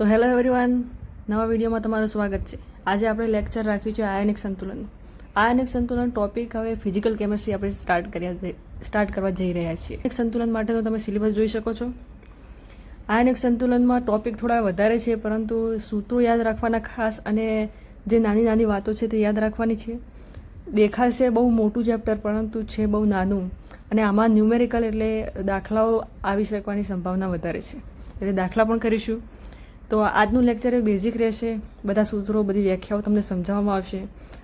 તો hello everyone, નવા વિડીયોમાં તમારું સ્વાગત છે. આજે આપણે લેક્ચર રાખ્યું છે આયનિક સંતુલન. આયનિક સંતુલન ટોપિક હવે ફિઝિકલ કેમેસ્ટ્રી આપણે સ્ટાર્ટ કર્યા સ્ટાર્ટ કરવા જઈ રહ્યા છીએ. આયનિક સંતુલન માટેનો તમે સિલેબસ જોઈ શકો છો. આયનિક સંતુલનમાં ટોપિક થોડા વધારે છે, પરંતુ સૂત્રો યાદ રાખવાના ખાસ અને જે નાની નાની વાતો છે તે યાદ રાખવાની છે. દેખાશે બહુ મોટું ચેપ્ટર પરંતુ છે બહુ નાનું. અને આમાં ન્યુમેરિકલ એટલે દાખલાઓ આવી શકવાની સંભાવના વધારે છે. એટલે દાખલા પણ કરીશું. તો આજનું લેક્ચર એ બેઝિક રહેશે. બધા સૂત્રો, બધી વ્યાખ્યાઓ તમને સમજાવવામાં આવશે.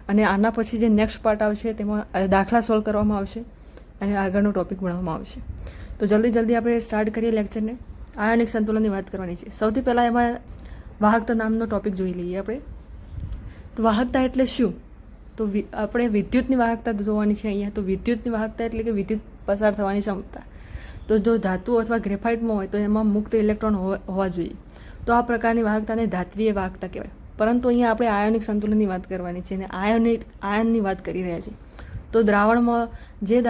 અને આના પછી જે નેક્સ્ટ પાર્ટ આવશે તેમાં દાખલા સોલ્વ કરવામાં આવશે અને આગળનો ટોપિક ભણવામાં આવશે. તો જલ્દી જલ્દી આપણે સ્ટાર્ટ કરીએ લેક્ચરને આયનિક સંતુલનની વાત કરવાની છે. સૌથી પહેલાં એમાં વાહકતા નામનો ટોપિક જોઈ લઈએ આપણે. તો વાહકતા એટલે શું? તો આપણે વિદ્યુતની વાહકતા જોવાની છે અહીંયા. તો વિદ્યુતની વાહકતા એટલે કે વિદ્યુત પસાર થવાની ક્ષમતા. તો જો ધાતુ અથવા ગ્રેફાઇટમાં હોય તો એમાં મુક્ત ઇલેક્ટ્રોન હોવા જોઈએ. તો આ પ્રકારની વાહકતાને ધાત્વીય વાહકતા કહેવાય. પરંતુ અહીંયા આપણે આયોનિક સંતુલનની વાત કરવાની છે અને આયોનિક, આયનની વાત કરી રહ્યા છીએ. તો દ્રાવણમાં જે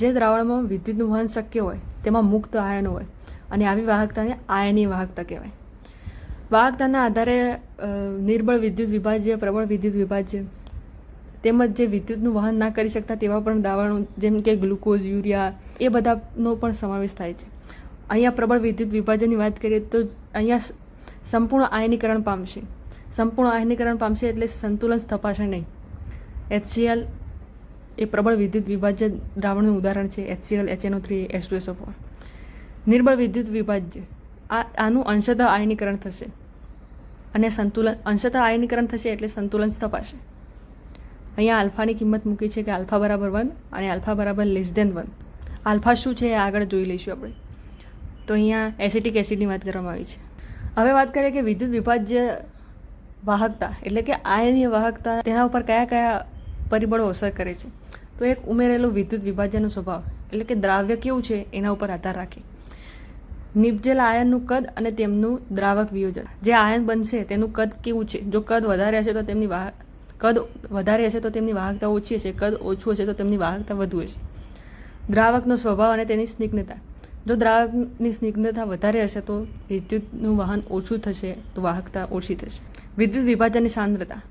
જે દ્રાવણમાં વિદ્યુતનું વહન શક્ય હોય, તેમાં મુક્ત આયન હોય. અને આવી વાહકતાને આયનીય વાહકતા કહેવાય. વાહકતાના આધારે નિર્બળ વિદ્યુત વિભાજ્ય, પ્રબળ વિદ્યુત વિભાજ્ય તેમજ જે વિદ્યુતનું વહન ના કરી શકતા તેવા પણ દ્રાવણો, જેમ કે ગ્લુકોઝ, યુરિયા, એ બધાનો પણ સમાવેશ થાય છે. અહીંયા પ્રબળ વિદ્યુત વિભાજનની વાત કરીએ તો અહીંયા સંપૂર્ણ આયનીકરણ પામશે. સંપૂર્ણ આયનીકરણ પામશે એટલે સંતુલન સ્થપાશે નહીં. એચસીએલ એ પ્રબળ વિદ્યુત વિભાજ્ય દ્રાવણનું ઉદાહરણ છે. HCl HNO three H two SO four નિર્બળ વિદ્યુત વિભાજ્ય. આ, આનું અંશતઃ આયનીકરણ થશે. અને સંતુલન, અંશતઃ આયનીકરણ થશે એટલે સંતુલન સ્થપાશે. અહીંયા આલ્ફાની કિંમત મૂકી છે કે આલ્ફા બરાબર વન અને આલ્ફા બરાબર લેસ દેન વન આલ્ફા શું છે એ આગળ જોઈ લઈશું આપણે. તો અહીંયા એસિટિક એસિડની વાત કરવામાં આવી છે. હવે વાત કરીએ કે વિદ્યુત વિભાજ્ય વાહકતા, એટલે કે આયનીય વાહકતા, તેના ઉપર કયા કયા પરિબળો અસર કરે છે? તો એક ઉમેરેલું વિદ્યુત વિભાજ્યનો સ્વભાવ, એટલે કે દ્રાવ્ય કેવું છે એના ઉપર આધાર રાખે. નિપજેલ આયનનું કદ અને તેમનું દ્રાવક વિયોજન. જે આયન બનશે તેનું કદ કેવું છે? જો કદ વધારે હશે તો તેમની વાહ, કદ વધારે હશે તો તેમની વાહકતા ઓછી હશે, કદ ઓછું હશે તો તેમની વાહકતા વધુ હશે. દ્રાવકનો સ્વભાવ અને તેની સ્નિગ્ધતા. જો દ્રાવકની સ્નિગ્ધતા વધારે હશે તો વિદ્યુતનું વાહન ઓછું થશે, તો વાહકતા ઓછી થશે. વિદ્યુત વિભાજનની સાંદ્રતા.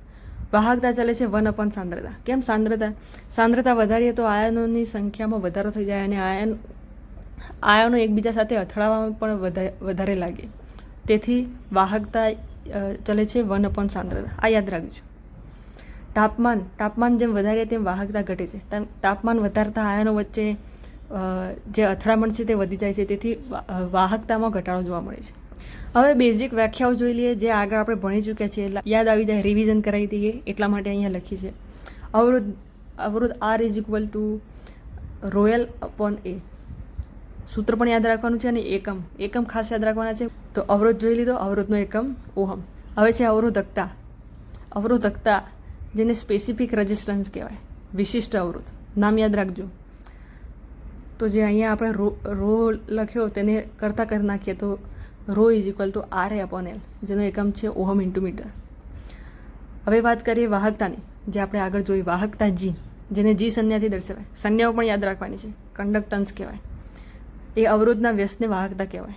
વાહકતા ચાલે છે વન અપન સાંદ્રતા. કેમ સાંદ્રતા? સાંદ્રતા વધારીએ તો આયનોની સંખ્યામાં વધારો થઈ જાય અને આયન, આયનો એકબીજા સાથે અથડાવામાં પણ વધા- વધારે લાગે. તેથી વાહકતા ચલે છે વન અપન સાંદ્રતા. આ યાદ રાખજો. તાપમાન તાપમાન જેમ વધારે તેમ વાહકતા ઘટે છે. તાપમાન વધારતા આયનો વચ્ચે જે અથડામણ છે તે વધી જાય છે, તેથી વાહકતામાં ઘટાડો જોવા મળે છે. હવે બેઝિક વ્યાખ્યાઓ જોઈ લઈએ, જે આગળ આપણે ભણી ચૂક્યા છીએ. યાદ આવી જાય રિવિઝન કરાવી દઈએ, એટલા માટે અહીંયા લખી છે. અવરોધ અવરોધ R is equal to rho l upon A સૂત્ર પણ યાદ રાખવાનું છે અને એકમ. એકમ ખાસ યાદ રાખવાના છે. તો અવરોધ જોઈ લીધો, અવરોધનો એકમ ઓહમ. હવે છે અવરોધકતા. અવરોધકતા, જેને સ્પેસિફિક રેઝિસ્ટન્સ કહેવાય. વિશિષ્ટ અવરોધ. નામ યાદ રાખજો. તો જે અહીંયા આપણે રો રો લખ્યો તેને કરતાં કરી નાખીએ તો rho is equal to R A upon L જેનો એકમ છે ઓહમ ઇન્ટુ મીટર હવે વાત કરીએ વાહકતાની, જે આપણે આગળ જોઈ વાહકતા જી જેને જી સંજ્ઞાથી દર્શાવાય. સંજ્ઞાઓ પણ યાદ રાખવાની છે. કંડક્ટન્સ કહેવાય. એ અવરોધના વ્યસ્તને વાહકતા કહેવાય.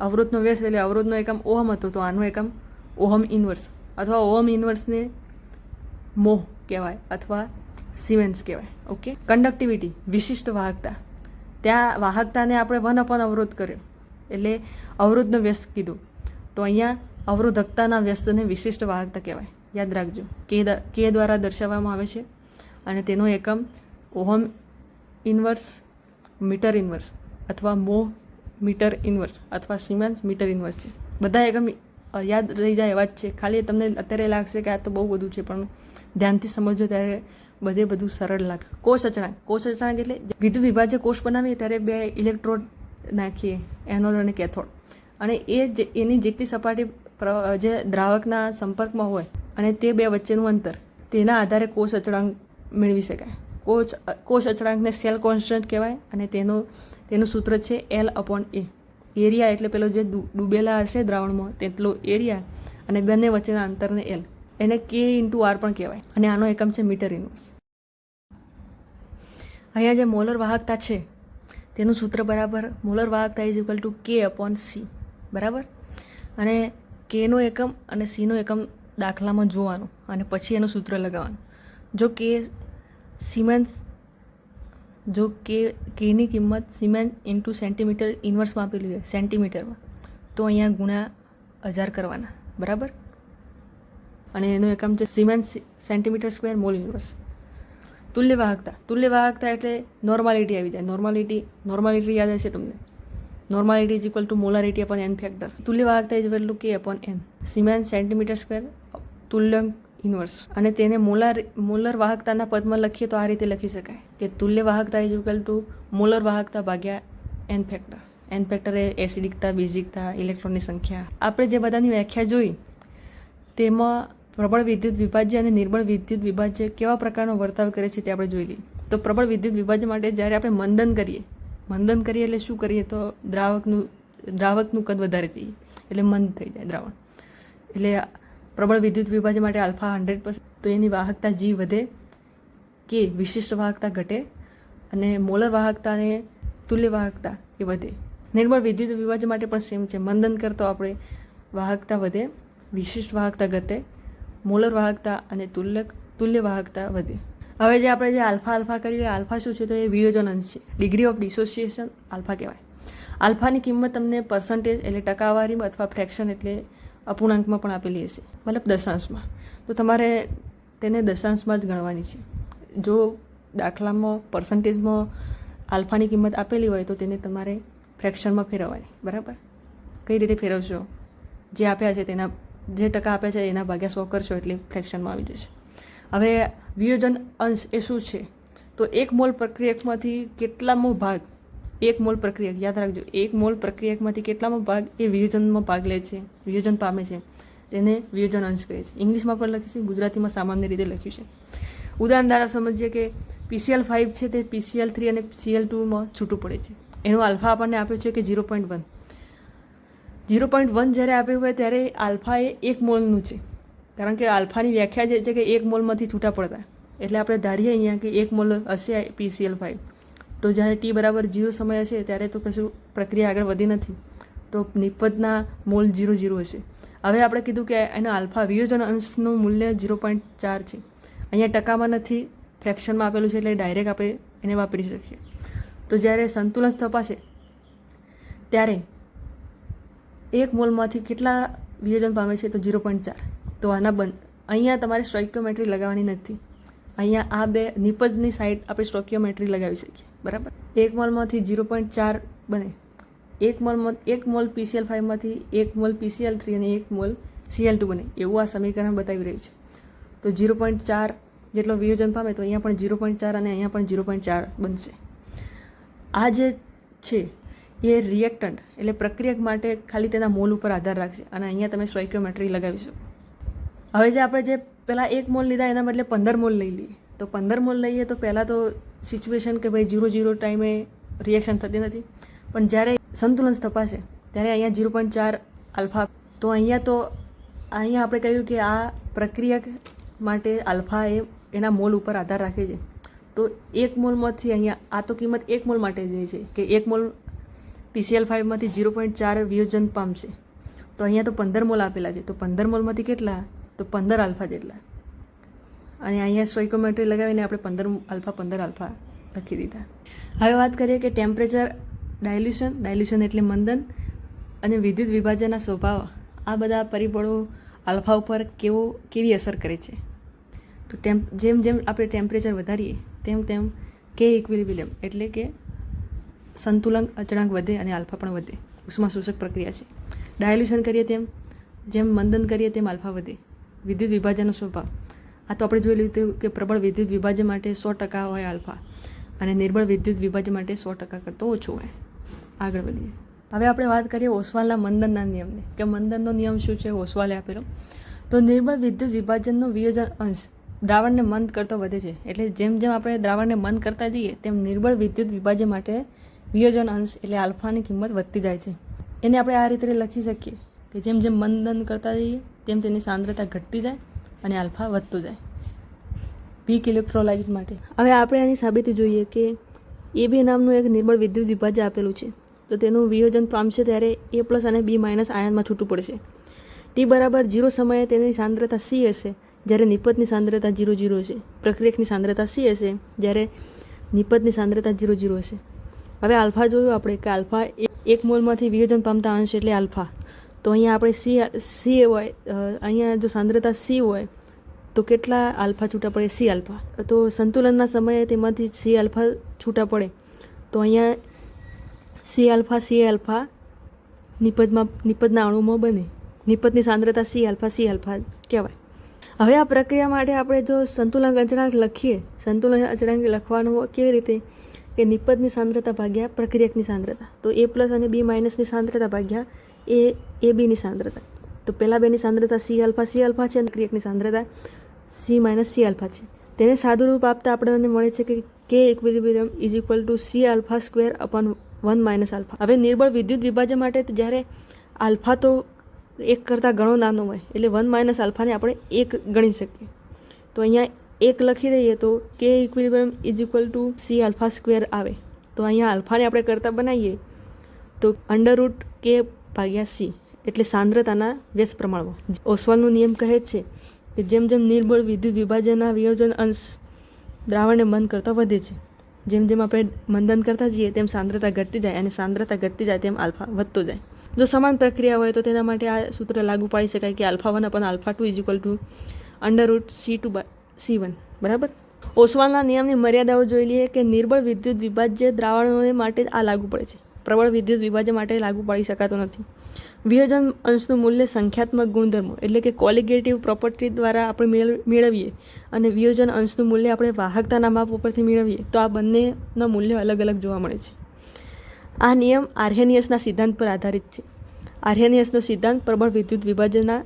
અવરોધનો વ્યસ્ત એટલે અવરોધનો એકમ ઓહમ હતો, તો આનો એકમ ઓહમ ઇનવર્સ અથવા ઓહમ ઇનવર્સને મોહ કહેવાય, અથવા સિમેન્સ કહેવાય. ઓકે કંડક્ટિવિટી વિશિષ્ટ વાહકતા. ત્યાં વાહકતાને આપણે વન અપન અવરોધ કર્યો. એટલે અવરોધનો વ્યસ્ત કીધું. તો અહીંયા અવરોધકતાના વ્યસ્તને વિશિષ્ટ વાહકતા કહેવાય. યાદ રાખજો. કે કે દ્વારા દર્શાવવામાં આવે છે. અને તેનો એકમ ઓહમ ઇનવર્સ, મીટર ઇનવર્સ અથવા મો મીટર ઇનવર્સ અથવા સિમેન્સ મીટર ઇનવર્સ છે. બધા એકમ યાદ રહી જાય એવા જ છે. ખાલી તમને અત્યારે લાગશે કે આ તો બહુ બધું છે, પણ ધ્યાનથી સમજો ત્યારે બધે બધું સરળ લાગે. કોષ અચળાંક કોષ અચળાંક એટલે વિદ્યુત વિભાજ્ય કોષ બનાવીએ ત્યારે બે ઇલેક્ટ્રોડ નાખીએ, એનોડ અને કેથોડ. અને એ જે, એની જેટલી સપાટી જે દ્રાવકના સંપર્કમાં હોય અને તે બે વચ્ચેનું અંતર, તેના આધારે કોષ અચળાંક મેળવી શકાય. કોષ કોષ અચળાંકને સેલ કોન્સ્ટન્ટ કહેવાય અને તેનો, તેનું સૂત્ર છે એલ અપોન એ એરિયા એટલે પેલો જે ડૂબેલા હશે દ્રાવણમાં, તેટલો એરિયા અને બંને વચ્ચેના અંતરને એલ એને કે ઇન્ટુ આર પણ કહેવાય. અને આનો એકમ છે મીટર ઇનવર્સ અહીંયા જે મોલર વાહકતા છે, તેનું સૂત્ર બરાબર મોલર વાહકતા is equal to K upon C બરાબર? અને કેનો એકમ અને સીનો એકમ દાખલામાં જોવાનું અને પછી એનું સૂત્ર લગાવવાનું. જો કે સિમેન્સ જો કે કેની કિંમત સિમેન્ટ ઇન્ટુ સેન્ટીમીટર ઇન્વર્સમાં આપેલી હોય સેન્ટીમીટરમાં તો અહીંયા ગુણ્યા હજાર કરવાના. બરાબર? અને એનું એકમ છે siemens centimetre square mole inverse તુલ્ય વાહકતા તુલ્ય વાહકતા એટલે નોર્માલિટી આવી જાય. નોર્માલિટી નોર્માલિટી યાદ હશે તમને. Normality is equal to molarity upon N factor તુલ્ય વાહકતા is equal K upon N siemens centimetre square તુલ્યંક inverse અને તેને મોલાર મોલર વાહકતાના પદમાં લખીએ તો આ રીતે લખી શકાય. કે તુલ્ય વાહકતા ઇઝ ઇક્વલ ટુ મોલર વાહકતા ભાગ્યા એન ફેક્ટર એન ફેક્ટર એ એસિડિકતા બેઝિકતા ઇલેક્ટ્રોનની સંખ્યા. આપણે જે બધાની વ્યાખ્યા જોઈ, તેમાં પ્રબળ વિદ્યુત વિભાજ્ય અને નિર્બળ વિદ્યુત વિભાજ્ય કેવા પ્રકારનો વર્તાવ કરે છે તે આપણે જોઈ લઈએ. તો પ્રબળ વિદ્યુત વિભાજ્ય માટે જ્યારે આપણે મંદન કરીએ મંદન કરીએ એટલે શું કરીએ તો દ્રાવકનું દ્રાવકનું કદ વધારે દઈએ. એટલે મંદ થઈ જાય દ્રાવણ. એટલે પ્રબળ વિદ્યુત વિભાજ્ય માટે આલ્ફા હંડ્રેડ પર્સન્ટ તો એની વાહકતા જી વધે કે વિશિષ્ટ વાહકતા ઘટે અને મોલર વાહકતા અને તુલ્ય વાહકતા એ વધે. નિર્બળ વિદ્યુત વિભાજ્ય માટે પણ સેમ છે. મંદન કરતો આપણે વાહકતા વધે, વિશિષ્ટ વાહકતા ઘટે મોલર વાહકતા અને તુલ્ય તુલ્ય વાહકતા વધે. હવે જે આપણે જે આલ્ફા આલ્ફા કર્યું એ આલ્ફા શું છે? તો એ વિયોજન અંશ છે. ડિગ્રી ઓફ ડિસોસિએશન આલ્ફા કહેવાય. આલ્ફાની કિંમત તમને પર્સન્ટેજ એટલે ટકાવારીમાં અથવા ફ્રેક્શન એટલે અપૂર્ણાંકમાં પણ આપેલી હશે. મતલબ દશાંશમાં. તો તમારે તેને દશાંશમાં જ ગણવાની છે. જો દાખલામાં પર્સન્ટેજમાં આલ્ફાની કિંમત આપેલી હોય તો તેને તમારે ફ્રેક્શનમાં ફેરવવાની. બરાબર? કઈ રીતે ફેરવશો? જે આપ્યા છે તેના જે ટકા આપે છે એના ભાગ્યા સો કરશો એટલે ફ્રેક્શનમાં આવી જશે. હવે વિયોજન અંશ એ શું છે? તો એક મોલ પ્રક્રિયકમાંથી કેટલામો ભાગ, એક મોલ પ્રક્રિયક, યાદ રાખજો, એક મોલ પ્રક્રિયકમાંથી કેટલામો ભાગ એ વિયોજનમાં ભાગ લે છે, વિયોજન પામે છે. તેને વિયોજન અંશ કહે છે. ઇંગ્લિશમાં પણ લખ્યું છે, ગુજરાતીમાં સામાન્ય રીતે લખ્યું છે. ઉદાહરણ દ્વારા સમજીએ કે પીસીએલ ફાઇવ છે તે પીસીએલ થ્રી અને પીસીએલ ટુમાં છૂટું પડે છે. એનો આલ્ફા આપણને આપ્યો છે કે zero point one. Zero point one જ્યારે આપ્યું હોય ત્યારે આલ્ફા એ એક મોલનું છે. કારણ કે આલ્ફાની વ્યાખ્યા જે છે કે એક મોલમાંથી છૂટા પડતા. એટલે આપણે ધારીએ અહીંયા કે એક મોલ હશે પીસીએલ ફાઇવ તો જ્યારે ટી બરાબર ઝીરો સમય હશે ત્યારે તો કશું પ્રક્રિયા આગળ વધી નથી. તો નિપજના મોલ ઝીરો ઝીરો હશે. હવે આપણે કીધું કે એના આલ્ફા વિયોજન અંશનું મૂલ્ય ઝીરો પોઈન્ટ ચાર છે. અહીંયા ટકામાં નથી, ફ્રેક્શનમાં આપેલું છે એટલે ડાયરેક્ટ આપણે એને વાપરી શકીએ. તો જ્યારે સંતુલન તપાસે ત્યારે એક મોલમાંથી કેટલા વિયોજન પામે છે તો ઝીરો પોઈન્ટ ચાર. તો આના બંધ અહીંયા તમારે સ્ટોઇક્યોમેટ્રી લગાવવાની નથી. અહીંયા આ બે નિપજની સાઈડ આપણે સ્ટોક્યોમેટ્રી લગાવી શકીએ. બરાબર? એક મોલમાંથી ઝીરો પોઈન્ટ ચાર બને. એક મોલમાં એક મોલ પીસીએલ ફાઇવમાંથી એક મોલ પીસીએલ થ્રી અને એક મોલ સીએલ ટુ બને. એવું આ સમીકરણ બતાવી રહ્યું છે. તો ઝીરો પોઈન્ટ ચાર જેટલો વિયોજન પામે તો અહીંયા પણ ઝીરો પોઈન્ટ ચાર અને અહીંયા પણ ઝીરો પોઈન્ટ ચાર બનશે. આ જે છે એ રિએક્ટન્ટ એટલે પ્રક્રિયક માટે ખાલી તેના મોલ ઉપર આધાર રાખશે અને અહીંયા તમે સ્ટોઇક્યોમેટ્રી લગાવી શકો. હવે જે આપણે જે પહેલાં એક મોલ લીધા, એના બદલે પંદર મોલ લઈ લઈએ. તો પંદર મોલ લઈએ તો પહેલાં તો સિચ્યુએશન કે ભાઈ ઝીરો ઝીરો ટાઈમે રિએક્શન થતી નથી. પણ જ્યારે સંતુલન તપાસે ત્યારે અહીંયા ઝીરો પોઈન્ટ ચાર આલ્ફા તો અહીંયા તો, અહીંયા આપણે કહ્યું કે આ પ્રક્રિયક માટે આલ્ફા એ એના મોલ ઉપર આધાર રાખે છે. તો એક મોલમાંથી અહીંયા આ તો કિંમત એક મોલ માટે જે છે, કે એક મોલ પીસીએલ ફાઇવમાંથી ઝીરો પોઈન્ટ ચાર વિયોજન પામશે તો અહીંયા તો પંદર મોલ આપેલા છે. તો પંદર મોલમાંથી કેટલા? તો પંદર આલ્ફા જેટલા. અને અહીંયા સ્ટોઇકોમેટ્રી લગાવીને આપણે પંદર આલ્ફા પંદર આલ્ફા લખી દીધા. હવે વાત કરીએ કે ટેમ્પરેચર, ડાયલ્યુશન ડાયલ્યુશન એટલે મંદન અને વિદ્યુત વિભાજનના સ્વભાવ. આ બધા પરિબળો આલ્ફા ઉપર કેવો, કેવી અસર કરે છે? તો ટેમ્પ, જેમ જેમ આપણે ટેમ્પરેચર વધારીએ, તેમ તેમ કે ઇક્વિલિબિલિયમ એટલે કે સંતુલન અચળાંક વધે અને આલ્ફા પણ વધે. ઉષ્મા શોષક પ્રક્રિયા છે. ડાયલ્યુશન કરીએ તેમ, જેમ મંદન કરીએ તેમ આલ્ફા વધે. વિદ્યુત વિભાજનનો સ્વભાવ. આ તો આપણે જોઈ લીધું કે પ્રબળ વિદ્યુત વિભાજન માટે સો ટકા હોય આલ્ફા અને નિર્બળ વિદ્યુત વિભાજન માટે સો ટકા કરતો ઓછો હોય. આગળ વધીએ. હવે આપણે વાત કરીએ ઓસવાલના મંદનના નિયમની. કે મંદનનો નિયમ શું છે? ઓસવાલે આપેલો. તો નિર્બળ વિદ્યુત વિભાજનનો વિયોજન અંશ દ્રાવણને મંદ કરતો વધે છે. એટલે જેમ જેમ આપણે દ્રાવણને મંદ કરતા જઈએ, તેમ નિર્બળ વિદ્યુત વિભાજન માટે વિયોજન અંશ એટલે આલ્ફાની કિંમત વધતી જાય છે. એને આપણે આ રીતે લખી શકીએ કે જેમ જેમ મંદન કરતા જઈએ, તેમ તેની સાંદ્રતા ઘટતી જાય અને આલ્ફા વધતું જાય. પીક ઇલેક્ટ્રોલાઇટ માટે. હવે આપણે આની સાબિતી જોઈએ કે એ બી નામનું એક નિર્બળ વિદ્યુત વિભાજ્ય આપેલું છે. તો તેનું વિયોજન પામશે ત્યારે એ પ્લસ અને બી માઇનસ આયનમાં છૂટું પડશે. ટી બરાબર જીરો સમયે તેની સાંદ્રતા સી હશે, જ્યારે નિપતની સાંદ્રતા જીરો જીરો છે પ્રક્રિયકની સાંદ્રતા સી હશે, જ્યારે નિપતની સાંદ્રતા જીરો જીરો હશે. હવે આલ્ફા જોયું આપણે કે આલ્ફા એક મોલમાંથી વિયોજન પામતા અંશ એટલે આલ્ફા. તો અહીંયા આપણે સી સી હોય અહીંયા જો સાંદ્રતા સી હોય, તો કેટલા આલ્ફા છૂટા પડે? C alpha. તો સંતુલનના સમયે તેમાંથી સી આલ્ફા છૂટા પડે. તો અહીંયા સી આલ્ફા સી આલ્ફા નિપજમાં નિપજના અણુમાં બને. નિપજની સાંદ્રતા સી આલ્ફા સી આલ્ફા કહેવાય. હવે આ પ્રક્રિયા માટે આપણે જો સંતુલન અચળાંક લખીએ, સંતુલન અચળાંક લખવાનું કેવી રીતે? કે નિપજની સાંદ્રતા ભાગ્યા પ્રક્રિયકની સાંદ્રતા. તો એ પ્લસ અને બી માઇનસની સાંદ્રતા ભાગ્યા એ એ બીની સાંદ્રતા. તો પહેલાં બેની સાંદ્રતા સી આલ્ફા સી આલ્ફા છે અને ક્રિયકની સાંદ્રતા સી માઇનસ સી આલ્ફા છે. તેને સાદુરૂપ આપતા આપણને મળે છે કે K equilibrium is equal to C alpha square upon one minus alpha હવે નિર્બળ વિદ્યુત વિભાજન માટે જ્યારે આલ્ફા તો એક કરતાં ઘણો નાનો હોય, એટલે વન માઇનસ આલ્ફાને આપણે એક ગણી શકીએ. તો અહીંયા એક લખી દઈએ તો K equilibrium is equal to C alpha square આવે. તો અહીંયા આલ્ફાને આપણે કરતાં બનાવીએ તો અંડર રૂટ કે ભાગ્યા સી એટલે સાંદ્રતાના વ્યસ્ત પ્રમાણમાં. ઓસવાલનો નિયમ કહે છે કે જેમ જેમ નિર્બળ વિદ્યુત વિભાજનના વિયોજન અંશ દ્રાવણને મંદ કરતાં વધે છે, જેમ જેમ આપણે મંદન કરતા જઈએ તેમ સાંદ્રતા ઘટતી જાય અને સાંદ્રતા ઘટતી જાય તેમ આલ્ફા વધતો જાય. જો સમાન પ્રક્રિયા હોય તો તેના માટે આ સૂત્ર લાગુ પાડી શકાય કે alpha one upon alpha two is equal to under root C two C one બરાબર? ઓસવાલના નિયમની મર્યાદાઓ જોઈ લઈએ કે નિર્બળ વિદ્યુત વિભાજ્ય દ્રાવણોને માટે આ લાગુ પડે છે. પ્રબળ વિદ્યુત વિભાજ્ય માટે લાગુ પાડી શકાતો નથી. વિયોજન અંશનું મૂલ્ય સંખ્યાત્મક ગુણધર્મો, એટલે કે કોલિગેટિવ પ્રોપર્ટી દ્વારા આપણે મેળ- મેળવીએ અને વિયોજન અંશનું મૂલ્ય આપણે વાહકતાના માપ ઉપરથી મેળવીએ, તો આ બંનેના મૂલ્ય અલગ અલગ જોવા મળે છે. આ નિયમ આર્હેનિયસના સિદ્ધાંત પર આધારિત છે. આર્હેનિયસનો સિદ્ધાંત પ્રબળ વિદ્યુત વિભાજનના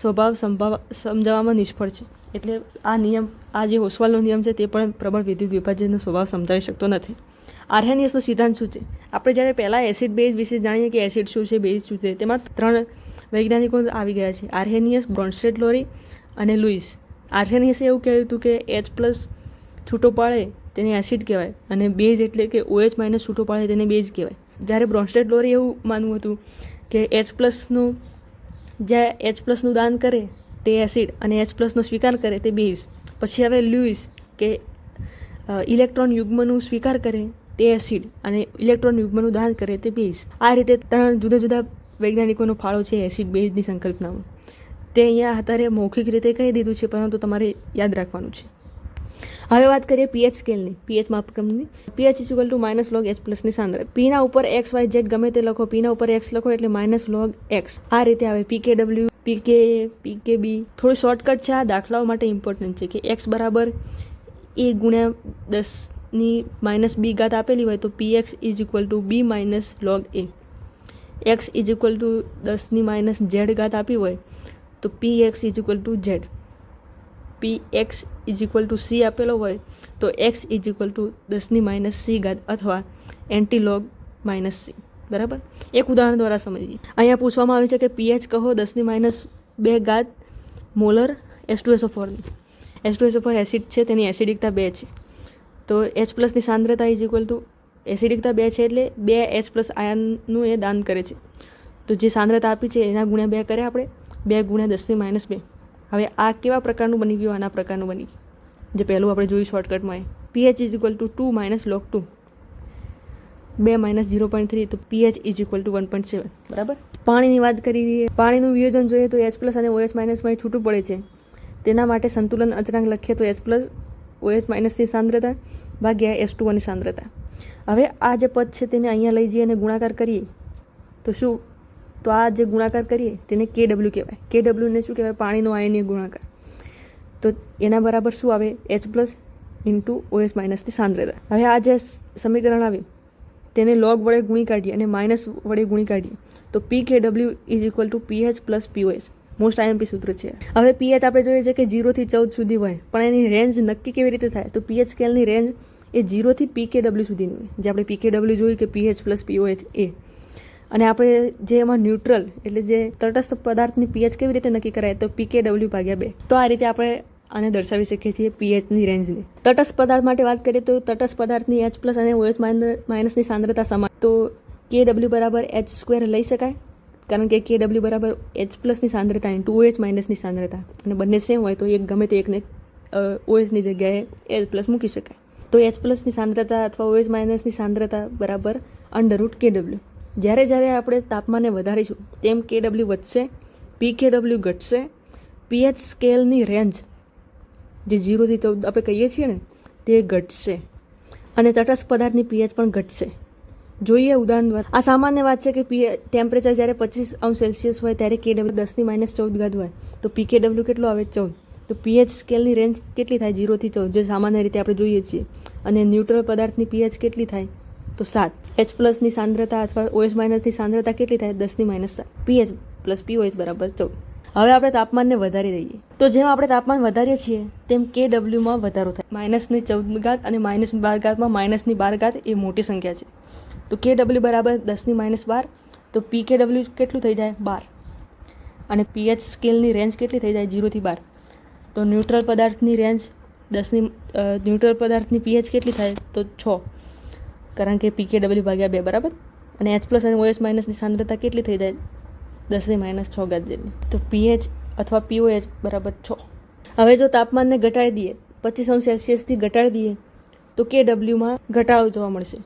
સ્વભાવ સંભાવ, સમજાવવામાં નિષ્ફળ છે. એટલે આ નિયમ, આ જે ઓસવાલનો નિયમ છે તે પણ પ્રબળ વિદ્યુત વિભાજનનો સ્વભાવ સમજાવી શકતો નથી. આર્હેનિયસનો સિદ્ધાંત શું છે? આપણે જ્યારે પહેલાં એસિડ બેઝ વિશે જાણીએ કે એસિડ શું છે બેઝ શું છે, તેમાં ત્રણ વૈજ્ઞાનિકો આવી ગયા છે. આર્હેનિયસ બ્રોન્સ્ટેડ લોરી અને લુઈસ આર્હેનિયસે એવું કહ્યું હતું કે એચ પ્લસ છૂટો પાડે તેને એસિડ કહેવાય અને બેઝ એટલે કે ઓએચ માઇનસ છૂટો પાડે તેને બેઝ કહેવાય. જ્યારે બ્રોન્સ્ટેડ લોરી એવું માનવું હતું કે એચ પ્લસનું જ્યાં એચ પ્લસનું દાન કરે તે એસિડ અને એચ પ્લસનો સ્વીકાર કરે તે બેઝ પછી હવે લ્યુઇસ કે ઇલેક્ટ્રોન યુગ્મનું સ્વીકાર કરે તે એસિડ અને ઇલેક્ટ્રોન યુગ્મનું દાન કરે તે બેઝ આ રીતે ત્રણ જુદા જુદા વૈજ્ઞાનિકોનો ફાળો છે એસિડ બેઝની સંકલ્પનામાં. તે અહીંયા અત્યારે મૌખિક રીતે કહી દીધું છે, પરંતુ તમારે યાદ રાખવાનું છે. હવે વાત કરીએ પીએચ સ્કેલની pH માપક્રમની pH is to minus log H પ્લસની સાંદ્રતા. પીના ઉપર એક્સ વાય ઝેડ ગમે તે લખો. પીના ઉપર એક્સ લખો એટલે માઇનસ લોગ એક્સ આ રીતે આવે. PK W pK pK B થોડું શોર્ટકટ છે આ. દાખલાઓ માટે ઇમ્પોર્ટન્ટ છે કે એક્સ બરાબર એ ગુણ્યા દસની માઇનસ બી ઘાત આપેલી હોય તો p X is equal to B minus log A X is equal to દસની માઇનસ ઝેડ ઘાત આપી હોય તો p X is equal to Z p X is equal to C આપેલો હોય, તો એક્સ ઇઝ ઇક્વલ ટુ દસની minus C ગાદ અથવા એન્ટીલોગ માઇનસ સી બરાબર? એક ઉદાહરણ દ્વારા સમજીએ. અહીંયા પૂછવામાં આવ્યું છે કે પીએચ કહો દસની માઇનસ બે ગાદ molar S two SO ફોરની S two SO four acid છે, તેની એસિડિકતા બે છે. તો એચ પ્લસની સાંદ્રતા ઇઝ ઇક્વલ ટુ એસિડિકતા બે છે એટલે બે એચ પ્લસ આયનનું એ દાન કરે છે. તો જે સાંદ્રતા આપી છે, એના ગુણ્યા બે કરે આપણે, બે ગુણ્યા દસની માઇનસ બે. હવે આ કેવા પ્રકારનું બની ગયું? આના પ્રકારનું બની જે પહેલું આપણે જોયું શોર્ટકટમાં એ. PH is equal to two minus log two બે માઇનસ ઝીરો પોઈન્ટ થ્રી તો pH is equal to one point seven બરાબર? પાણીની વાત કરી દઈએ પાણીનું વિયોજન જોઈએ તો એચ પ્લસ અને ઓએસ માઇનસમાં છૂટું પડે છે. તેના માટે સંતુલન અચળાંક લખીએ તો એચ પ્લસ ઓએસ માઇનસની સાંદ્રતા ભાગ્યા એસ ટુ વનની સાંદ્રતા. હવે આ જે પદ છે તેને અહીંયા લઈ જઈએ અને ગુણાકાર કરીએ. તો શું? તો આ જે ગુણાકાર કરીએ તેને કે ડબલ્યુ કહેવાય. કે ડબલ્યુને શું કહેવાય? પાણીનો આયનીય ગુણાકાર. તો એના બરાબર શું આવે? એચ પ્લસ ઇન્ટુ ઓએસ માઇનસની સાંદ્રતા. હવે આ જે સમીકરણ આવ્યું, તેને લોગ વડે ગુણી કાઢીએ અને માઇનસ વડે ગુણી કાઢીએ. તો p K W is equal to pH plus pOH most IMP સૂત્ર છે. હવે પીએચ આપણે જોઈએ છે કે જીરોથી ચૌદ સુધી હોય, પણ એની રેન્જ નક્કી કેવી રીતે થાય? તો પીએચ સ્કેલની રેન્જ એ જીરોથી પી કે ડબલ્યુ સુધીની હોય. જે આપણે પી કે ડબલ્યુ જોયું કે પીએચ પ્લસ પીઓએચ એ. અને આપણે જે એમાં ન્યુટ્રલ એટલે જે તટસ્થ પદાર્થની પીએચ કેવી રીતે નક્કી કરાય, તો પીકે ડબલ્યુ ભાગ્યા બે. તો આ રીતે આપણે આને દર્શાવી શકીએ છીએ પીએચની રેન્જની તટસ્થ પદાર્થ માટે વાત કરીએ તો તટસ્થ પદાર્થની એચ પ્લસ અને ઓએચ માઇનસની સાંદ્રતા સમાન. તો કે ડબલ્યુ બરાબર એચ સ્ક્વેર લઈ શકાય, કારણ કે કે ડબલ્યુ બરાબર એચ પ્લસની સાંદ્રતા ટુ એચ માઇનસની સાંદ્રતા. અને બંને સેમ હોય તો એક ગમે તે એકને ઓએચની જગ્યાએ એલ પ્લસ મૂકી શકાય. તો એચ પ્લસની સાંદ્રતા અથવા ઓએચ માઇનસની સાંદ્રતા બરાબર અંડર રૂટ કે ડબલ્યુ જ્યારે જ્યારે આપણે તાપમાનને વધારીશું, તેમ કે ડબલ્યુ વધશે પી કે ડબલ્યુ ઘટશે પીએચ સ્કેલની રેન્જ જે જીરોથી ચૌદ આપણે કહીએ છીએ ને, તે ઘટશે. અને તટસ્થ પદાર્થની પીએચ પણ ઘટશે. જોઈએ ઉદાહરણ દ્વારા. આ સામાન્ય વાત છે કે પી ટેમ્પરેચર જ્યારે પચીસ અંશ સેલ્સિયસ હોય, ત્યારે કે ડબલ્યુ દસની માઇનસ ચૌદ ઘાત હોય. તો પી કે ડબલ્યુ કેટલો આવે? ચૌદ. તો પીએચ સ્કેલની રેન્જ કેટલી થાય? જીરોથી ચૌદ, જે સામાન્ય રીતે આપણે જોઈએ છીએ. અને ન્યુટ્રલ પદાર્થની પીએચ કેટલી થાય? તો સાત. એચ પ્લસની સાંદ્રતા અથવા ઓએસ માઇનસની સાંદ્રતા કેટલી થાય? દસની માઇનસ સાત. પીએચ પ્લસ પીઓએસ બરાબર ચૌદ. હવે આપણે તાપમાનને વધારી દઈએ. તો જેમ આપણે તાપમાન વધારીએ છીએ, તેમ કે ડબલ્યુમાં વધારો થાય. માઇનસની ચૌદ ઘાત અને માઇનસની બાર ઘાતમાં માઇનસની બાર ઘાત એ મોટી સંખ્યા છે. તો કે ડબલ્યુ બરાબર દસની માઇનસ બાર. તો પી કે ડબલ્યુ કેટલું થઈ જાય? બાર. અને પીએચ સ્કેલની રેન્જ કેટલી થઈ જાય? જીરોથી બાર. તો ન્યુટ્રલ પદાર્થની રેન્જ દસની ન્યુટ્રલ પદાર્થની પીએચ કેટલી થાય? તો છ. કારણ કે પીકે ડબલ્યુ ભાગ્યા બે, બરાબર? અને એચ પ્લસ અને ઓએસ માઇનસની સાંદ્રતા કેટલી થઈ જાય? દસની માઇનસ છ જેટલી. તો પીએચ અથવા પીઓએચ બરાબર છ. હવે જો તાપમાનને ઘટાડી દઈએ, પચીસ અંશ સેલ્સિયસથી ઘટાડી દઈએ, તો કે ડબલ્યુમાં ઘટાડો જોવા મળશે.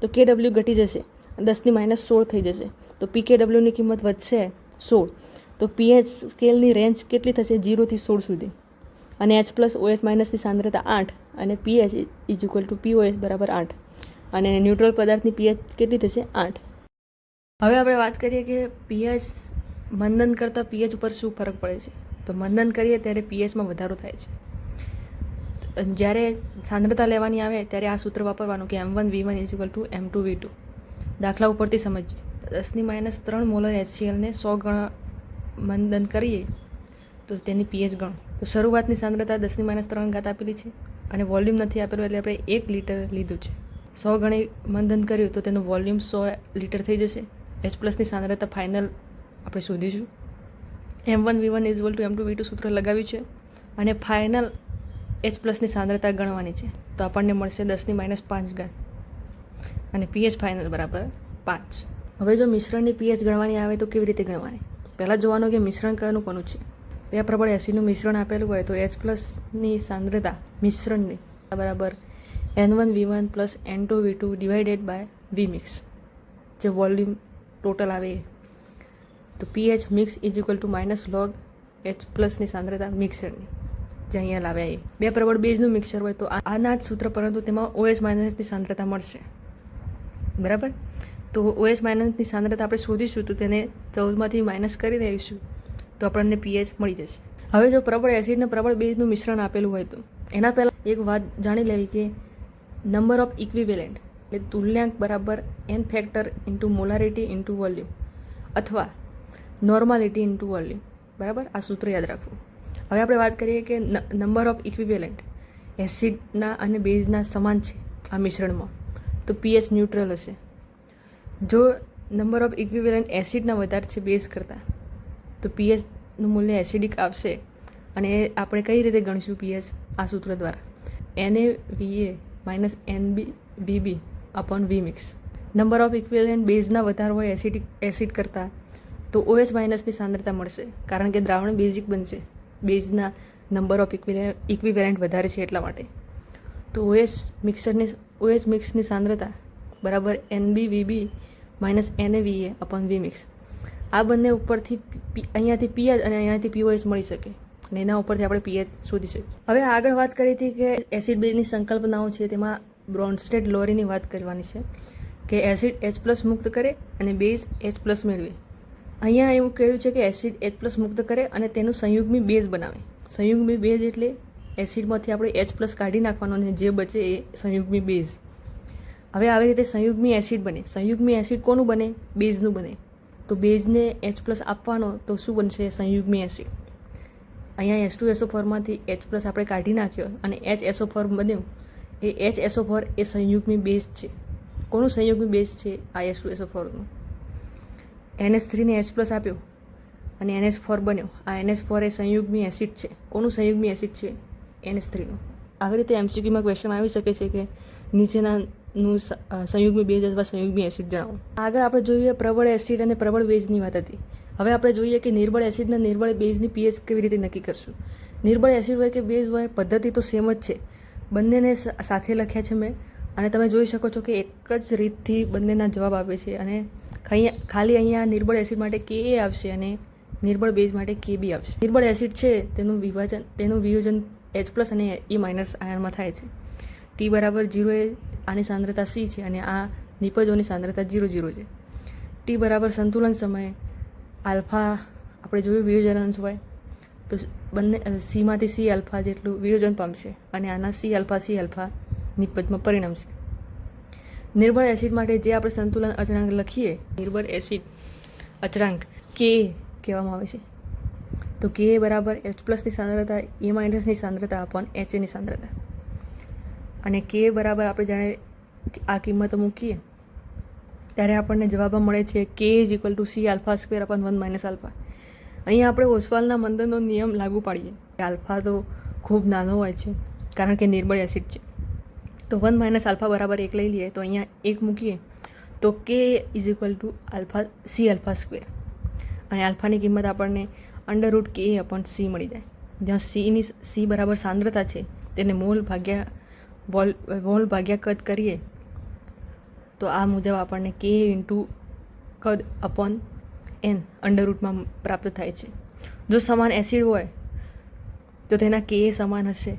તો કે ડબલ્યુ ઘટી જશે દસની માઇનસ સોળ થઈ જશે. તો પી કે ડબલ્યુની કિંમત વધશે સોળ. તો પીએચ સ્કેલની રેન્જ કેટલી થશે? જીરોથી સોળ સુધી. અને એચ પ્લસ ઓએસ માઇનસની સાંદ્રતા આઠ અને pH is equal to pOH બરાબર આઠ. અને ન્યુટ્રલ પદાર્થની પીએચ કેટલી થશે? આઠ. હવે આપણે વાત કરીએ કે પીએચ મંદન કરતાં પીએચ ઉપર શું ફરક પડે છે? તો મંદન કરીએ ત્યારે પીએચમાં વધારો થાય છે. જ્યારે સાંદ્રતા લેવાની આવે ત્યારે આ સૂત્ર વાપરવાનું કે M one V one is equal to M two V two. દાખલા ઉપરથી સમજીએ. દસની માઇનસ ત્રણ મોલર એચસીએલને સો ગણા મંદન કરીએ તો તેની પીએચ ગણો. તો શરૂઆતની સાંદ્રતા દસની માઇનસ ત્રણ ઘાત આપેલી છે અને વોલ્યુમ નથી આપેલું એટલે આપણે એક લીટર લીધું છે. સો ગણી મંદન કર્યું તો તેનું વોલ્યુમ સો લીટર થઈ જશે. એચ પ્લસની સાંદ્રતા ફાઇનલ આપણે શોધીશું. M one V one is to M two V two સૂત્ર લગાવ્યું છે અને ફાઇનલ એચ પ્લસની સાંદ્રતા ગણવાની છે. તો આપણને મળશે દસની માઇનસ પાંચ ઘાત. અને પીએચ ફાઇનલ બરાબર પાંચ. હવે જો મિશ્રણની પીએચ ગણવાની આવે તો કેવી રીતે ગણવાની? પહેલાં જોવાનું કે મિશ્રણ કયાનું કોનું છે. બે પ્રબળ એસીનું મિશ્રણ આપેલું હોય તો એચ પ્લસની સાંદ્રતા મિશ્રણની બરાબર N one V one plus N two V two divided by V mix જે વોલ્યુમ ટોટલ આવે એ. તો pH mix is equal to minus log H પ્લસની સાંદ્રતા મિક્સરની જે અહીંયા લાવ્યા એ. બે પ્રબળ બેઝનું મિક્સર હોય તો આના જ સૂત્ર, પરંતુ તેમાં ઓએચ માઇનસની સાંદ્રતા મળશે. બરાબર? તો ઓએચ માઇનસની સાંદ્રતા આપણે શોધીશું તો તેને ચૌદમાંથી માઇનસ કરી દઈશું. તો આપણને પીએચ મળી જશે. હવે જો પ્રબળ એસિડને પ્રબળ બેઝનું મિશ્રણ આપેલું હોય તો. એના પહેલાં એક વાત જાણી લેવી કે નંબર ઓફ ઇક્વિવેલેન્ટ એટલે તુલ્યાંક બરાબર N factor into molarity into volume અથવા નોર્માલિટી ઇન્ટુ વોલ્યુમ બરાબર? આ સૂત્ર યાદ રાખવું. હવે આપણે વાત કરીએ કે નંબર ઓફ ઇક્વિવેલેન્ટ એસિડના અને બેઝના સમાન છે આ મિશ્રણમાં. તો પીએચ ન્યુટ્રલ હશે. જો નંબર ઓફ ઇક્વિવેલન્ટ એસિડના વધારે છે બેઝ કરતાં, તો પીએચનું મૂલ્ય એસિડિક આવશે અને આપણે કઈ રીતે ગણશું પીએચ આ સૂત્ર દ્વારા. એને VA minus N B B B upon V mix number of equivalent બેઝના વધારો હોય એસિડિક એસિડ કરતાં, તો ઓએચ માઇનસની સાંદ્રતા મળશે, કારણ કે દ્રાવણ બેઝિક બનશે. બેઝના નંબર ઓફ ઇક્વિવેલન્ટ વધારે છે એટલા માટે. તો ઓએસ મિક્સરની ઓએચ મિક્સની સાંદ્રતા, બરાબર N B V B minus A V A upon V mix આ બંને ઉપરથી અહીંયાથી પીએચ અને અહીંયાથી પીઓએસ મળી શકે. અને એના ઉપરથી આપણે પીએચ શોધી શકીએ. હવે આગળ વાત કરી હતી કે એસિડ બેઝની સંકલ્પનાઓ છે, તેમાં બ્રોન્સ્ટેડ લોરીની વાત કરવાની છે કે એસિડ એચ પ્લસ મુક્ત કરે અને બેઝ એચ પ્લસ મેળવે. અહીંયા એવું કહ્યું છે કે એસિડ એચ પ્લસ મુક્ત કરે અને તેનું સંયુગ્મી બેઝ બનાવે. સંયુગ્મી બેઝ એટલે એસિડમાંથી આપણે એચ પ્લસ કાઢી નાખવાનો અને જે બચે એ સંયુગ્મી બેઝ. હવે આવી રીતે સંયુગ્મી એસિડ બને. સંયુગ્મી એસિડ કોનું બને? બેઝનું બને. તો બેઝને એચ પ્લસ આપવાનો તો શું બનશે? સંયુગ્મી એસિડ. અહીંયા એસ ટુ, એસો ફોરમાંથી એચ પ્લસ આપણે કાઢી નાખ્યો અને એચ એસો ફોર બન્યું. એ એચ એસો ફોર એ સંયુગની બેઝ છે. કોનું સંયુગ્મી બેઝ છે? આ એસ ટુ, એસો ફોરનું. એનએસ થ્રીને એચ પ્લસ આપ્યો અને એનએસ ફોર બન્યો. આ એનએસ ફોર એ સંયુગમી એસિડ છે. કોનું સંયુગમી એસિડ છે? એનએસ થ્રીનું. આવી રીતે એમસીક્યુમાં ક્વેશ્ચન આવી શકે છે કે નીચેના નું સંયુગ્મી બેઝ અથવા સંયુગ્મી એસિડ જણાવો. આગળ આપણે જોઈએ પ્રબળ એસિડ અને પ્રબળ બેઝની વાત હતી. હવે આપણે જોઈએ કે નિર્બળ એસિડના નિર્બળ બેઝની પીએચ કેવી રીતે નક્કી કરશું? નિર્બળ એસિડ હોય કે બેઝ હોય, પદ્ધતિ તો સેમ જ છે. બંનેને સાથે લખ્યા છે મેં. અને તમે જોઈ શકો છો કે એક જ રીતથી બંનેના જવાબ આપે છે અને ખાલી અહીંયા નિર્બળ એસિડ માટે કે એ આવશે અને નિર્બળ બેઝ માટે કે બી આવશે. નિર્બળ એસિડ છે, તેનું વિભાજન, તેનું વિયોજન એચ પ્લસ અને ઈ માઇનસ આયનમાં થાય છે. ટી બરાબર જીરો એ આની સાંદ્રતા સી છે અને આ નિપજોની સાંદ્રતા જીરો જીરો છે. ટી બરાબર સંતુલન સમયે આલ્ફા, આપણે જોયું વિયોજન અંશ હોય તો બંને સીમાંથી સી આલ્ફા જેટલું વિયોજન પામશે અને આના સી આલ્ફા સી આલ્ફા નિપજમાં પરિણમશે નિર્બળ એસિડ માટે જે આપણે સંતુલન અચળાંક લખીએ, નિર્બળ એસિડ અચળાંક કે કહેવામાં આવે છે. તો કે બરાબર એચ પ્લસની સાંદ્રતા એ માઇનસની સાંદ્રતા અપોન એચએની સાંદ્રતા. અને કે બરાબર આપણે જાણે આ કિંમતો મૂકીએ ત્યારે આપણને જવાબમાં મળે છે K is equal to C alpha square upon one minus alpha અહીંયા આપણે ઓસવાલના મંદનનો નિયમ લાગુ પાડીએ. આલ્ફા તો ખૂબ નાનો હોય છે, કારણ કે નિર્બળ એસિડ છે. તો વન માઇનસ આલ્ફા બરાબર એક લઈ લઈએ, તો અહીંયા એક મૂકીએ. તો K is equal to alpha C alpha square અને આલ્ફાની કિંમત આપણને under root K upon C મળી જાય. જ્યાં સીની સી બરાબર સાંદ્રતા છે, તેને મોલ ભાગ્યા વોલ વોલ ભાગ્યા કદ કરીએ તો આ મુજબ આપણને કે ઇન્ટુ કદ અપોન એન અંડર રૂટમાં પ્રાપ્ત થાય છે. જો સમાન એસિડ હોય, તો તેના કે સમાન હશે.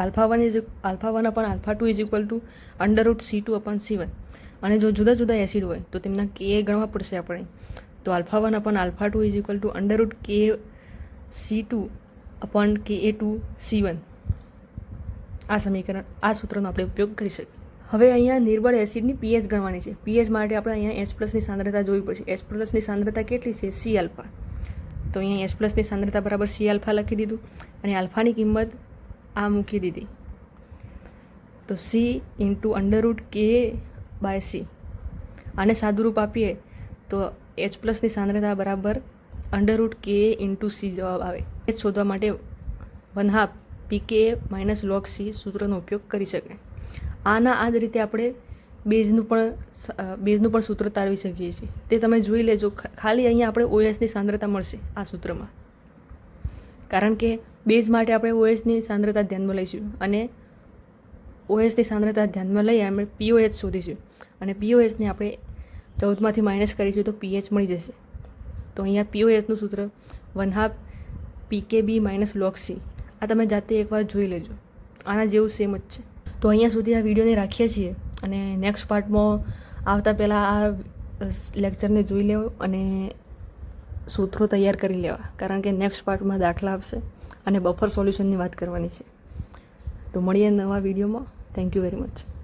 Alpha one is alpha one upon alpha two is equal to under root C two upon C one અને જો જુદા જુદા એસિડ હોય, તો તેમના કે ગણવા પડશે આપણે. તો alpha one upon alpha two is equal to under root K C two upon K A two C one આ સમીકરણ, આ સૂત્રનો આપણે ઉપયોગ કરી શકીએ. હવે અહીંયા નિર્બળ એસિડની પીએચ ગણવાની છે. પીએચ માટે આપણે અહીંયા એચ પ્લસની સાંદ્રતા જોવી પડશે. એચ પ્લસની સાંદ્રતા કેટલી છે? સી આલ્ફા તો અહીંયા એચ પ્લસની સાંદ્રતા બરાબર સી આલ્ફા લખી દીધું અને આલ્ફાની કિંમત આ મૂકી દીધી. તો C into under root K by C આને સાદુરૂપ આપીએ તો એચ પ્લસની સાંદ્રતા બરાબર under root K into C જવાબ આવે. એ શોધવા માટે one half pK minus log C સૂત્રનો ઉપયોગ કરી શકાય. આના આ જ રીતે આપણે બેઝનું પણ બેઝનું પણ સૂત્ર તારવી શકીએ છીએ. તે તમે જોઈ લેજો. ખાલી અહીંયા આપણે ઓએસની સાંદ્રતા મળશે આ સૂત્રમાં. કારણ કે બેઝ માટે આપણે ઓએસની સાંદ્રતા ધ્યાનમાં લઈશું અને ઓએસની સાંદ્રતા ધ્યાનમાં લઈ આપણે પીઓએચ શોધીશું. અને પીઓએચને આપણે ચૌદમાંથી માઇનસ કરીશું તો પીએચ મળી જશે. તો અહીંયા પીઓએચનું સૂત્ર one half pK B minus log C. આ તમે જાતે એકવાર જોઈ લેજો. આના જેવું સેમ જ છે. તો અહીંયા સુધી આ વિડીયોને રાખીએ છીએ અને નેક્સ્ટ પાર્ટમાં આવતા પહેલાં આ લેક્ચરને જોઈ લેવો અને સૂત્રો તૈયાર કરી લેવા. કારણ કે નેક્સ્ટ પાર્ટમાં દાખલા આવશે અને બફર સોલ્યુશનની વાત કરવાની છે. તો મળીએ નવા વિડીયોમાં. Thank you very much